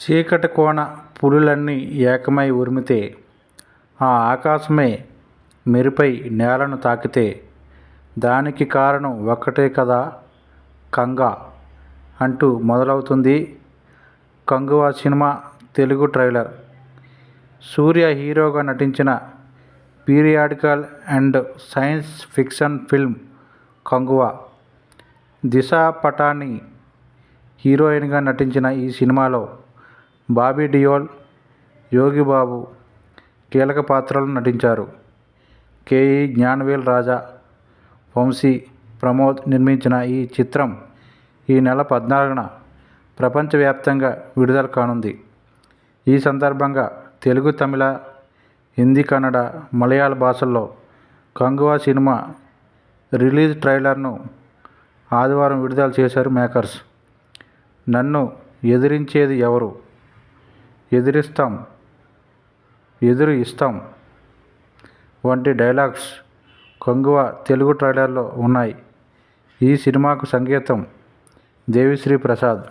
చీకటి కోన పులులన్నీ ఏకమై ఉరిమితే ఆ ఆకాశమే మెరుపై నేలను తాకితే దానికి కారణం ఒక్కటే కదా? కంగ అంటూ మొదలవుతుంది కంగువా సినిమా తెలుగు ట్రైలర్. సూర్య హీరోగా నటించిన periodical and science fiction film Kanguva Disha Patani హీరోయిన్గా నటించిన ఈ సినిమాలో బాబీ డియోల్ యోగి బాబు కీలక పాత్రలు నటించారు. కేఈ జ్ఞానవేల్ రాజా వంశీ ప్రమోద్ నిర్మించిన ఈ చిత్రం ఈ నెల పద్నాలుగున ప్రపంచవ్యాప్తంగా విడుదల కానుంది. ఈ సందర్భంగా తెలుగు తమిళ హిందీ కన్నడ మలయాళ భాషల్లో కంగువా సినిమా రిలీజ్ ట్రైలర్ను ఆదివారం విడుదల చేశారు మేకర్స్. నన్ను ఎదిరించేది ఎవరు? ఎదిరిస్తాం ఎదురు ఇస్తాం వంటి డైలాగ్స్ కొంగువ తెలుగు ట్రైలర్లో ఉన్నాయి. ఈ సినిమాకు సంగీతం దేవిశ్రీ ప్రసాద్.